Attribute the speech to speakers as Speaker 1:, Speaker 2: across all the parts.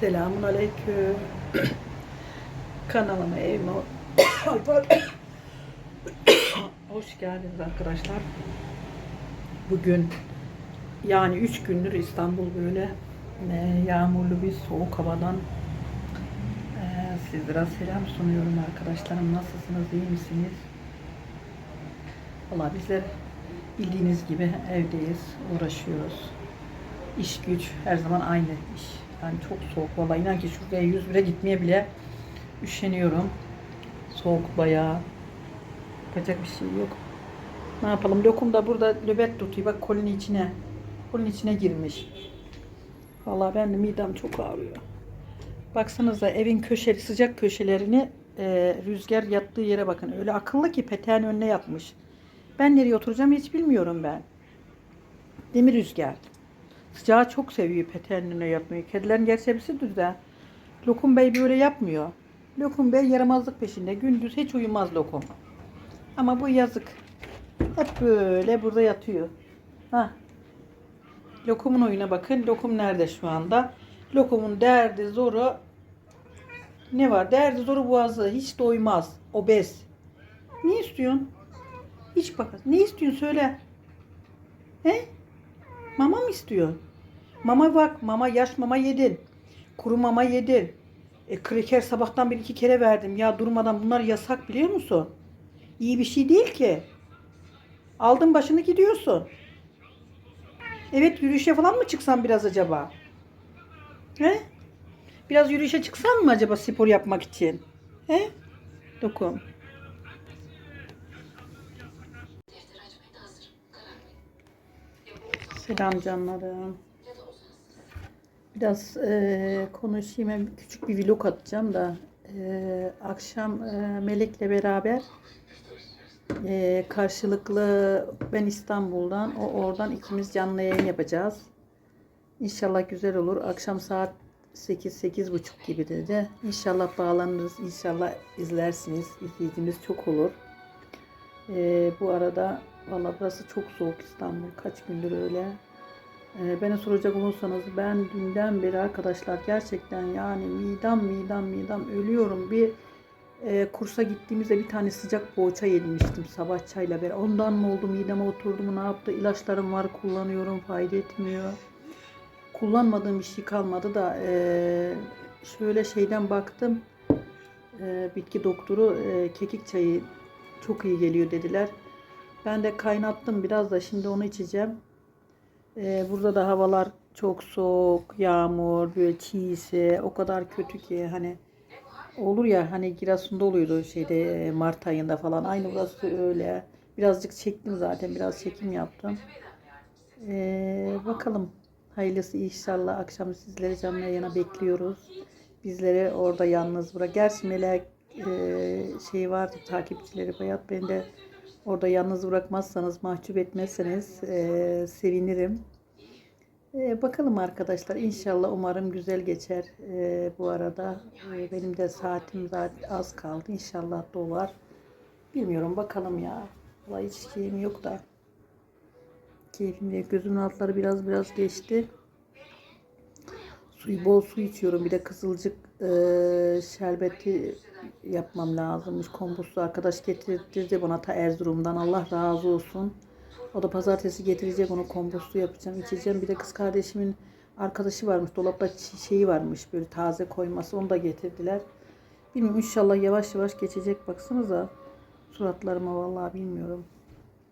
Speaker 1: Selamun aleyküm. Kanalıma evime hoş geldiniz arkadaşlar. Bugün yani üç gündür İstanbul böyle yağmurlu bir soğuk havadan e, sizlere selam sunuyorum arkadaşlarım. Nasılsınız, iyi misiniz? Valla bizler bildiğiniz gibi evdeyiz, uğraşıyoruz. İş güç her zaman aynı iş. Yani çok soğuk. Vallahi inan ki şuraya 101'e gitmeye bile üşeniyorum. Soğuk bayağı. Yapacak bir şey yok. Ne yapalım? Lokum da burada löbet tutuyor. Bak kolin içine. Kolin içine girmiş. Vallahi ben de midem çok ağrıyor. Baksanıza evin köşeli sıcak köşelerini e, rüzgar yattığı yere bakın. Öyle akıllı ki peteğin önüne yatmış. Ben nereye oturacağım hiç bilmiyorum ben. Demir rüzgar. Sıcağı çok seviyor peteğin önüne yatmayı. Kedilerin gerçi hepsidir de. Lokum Bey böyle yapmıyor. Lokum Bey yaramazlık peşinde. Gündüz hiç uyumaz Lokum. Ama bu yazık. Hep böyle burada yatıyor. Ha. Lokum'un oyuna bakın. Lokum nerede şu anda? Lokum'un derdi zoru ne var? Derdi zoru boğazı. Hiç doymaz. Obez. Ne istiyorsun? Hiç bak. Ne istiyorsun söyle. He? Mama mı istiyorsun? Mama bak. Mama yaş mama yedin. Kuru mama yedin. E, kreker sabahtan bir iki kere verdim. Ya durmadan bunlar yasak biliyor musun? İyi bir şey değil ki. Aldın başını gidiyorsun. Evet yürüyüşe falan mı çıksan biraz acaba? He? Biraz yürüyüşe çıksan mı acaba spor yapmak için? He? Dokun. Selam canlarım. Biraz e, konuşayım. Küçük bir vlog atacağım da e, akşam e, Melek'le beraber e, karşılıklı ben İstanbul'dan o oradan ikimiz canlı yayın yapacağız. İnşallah güzel olur. Akşam saat 8 buçuk gibi dedi. İnşallah bağlanırız. İnşallah izlersiniz. İzleyicimiz çok olur. E, bu arada valla burası çok soğuk İstanbul. Kaç gündür öyle. Ee, beni soracak olursanız ben dünden beri arkadaşlar gerçekten yani midem midem midem ölüyorum. Bir e, kursa gittiğimizde bir tane sıcak poğaça yemiştim sabah çayla beraber. Ondan mı oldu mideme oturdu mu ne yaptı? İlaçlarım var kullanıyorum fayda etmiyor. Kullanmadığım bir şey kalmadı da e, şöyle şeyden baktım. E, bitki doktoru e, kekik çayı çok iyi geliyor dediler. Ben de kaynattım biraz da şimdi onu içeceğim. Ee, burada da havalar çok soğuk, yağmur, böyle çiğse o kadar kötü ki hani olur ya hani Giresun'da oluyordu şeyde e, Mart ayında falan aynı burası öyle. Birazcık çektim zaten biraz çekim yaptım. Ee, bakalım hayırlısı inşallah akşam sizleri canlı yayına bekliyoruz. Bizleri orada yalnız bırak. Gerçi Melek e, şey vardı takipçileri bayat beni de Orada yalnız bırakmazsanız, mahcup etmezseniz e, sevinirim. E, bakalım arkadaşlar. İnşallah umarım güzel geçer e, bu arada. E, benim de saatim zaten az kaldı. İnşallah dolar. Bilmiyorum bakalım ya. Vallahi hiç keyfim yok da. Keyfim yok. Gözümün altları biraz biraz geçti. Suyu bol su içiyorum. Bir de kızılcık e, şerbeti yapmam lazımmış. Kompostu arkadaş getirdi bana ta Erzurum'dan. Allah razı olsun. O da pazartesi getirecek onu kompostu yapacağım, içeceğim. Bir de kız kardeşimin arkadaşı varmış. Dolapta şeyi varmış böyle taze koyması. Onu da getirdiler. Bilmiyorum inşallah yavaş yavaş geçecek. Baksanıza suratlarıma vallahi bilmiyorum.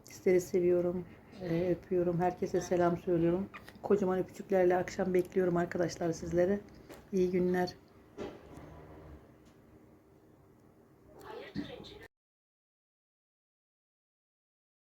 Speaker 1: Sizleri seviyorum. Ee, öpüyorum. Herkese selam söylüyorum. Kocaman öpücüklerle akşam bekliyorum arkadaşlar sizleri. İyi günler.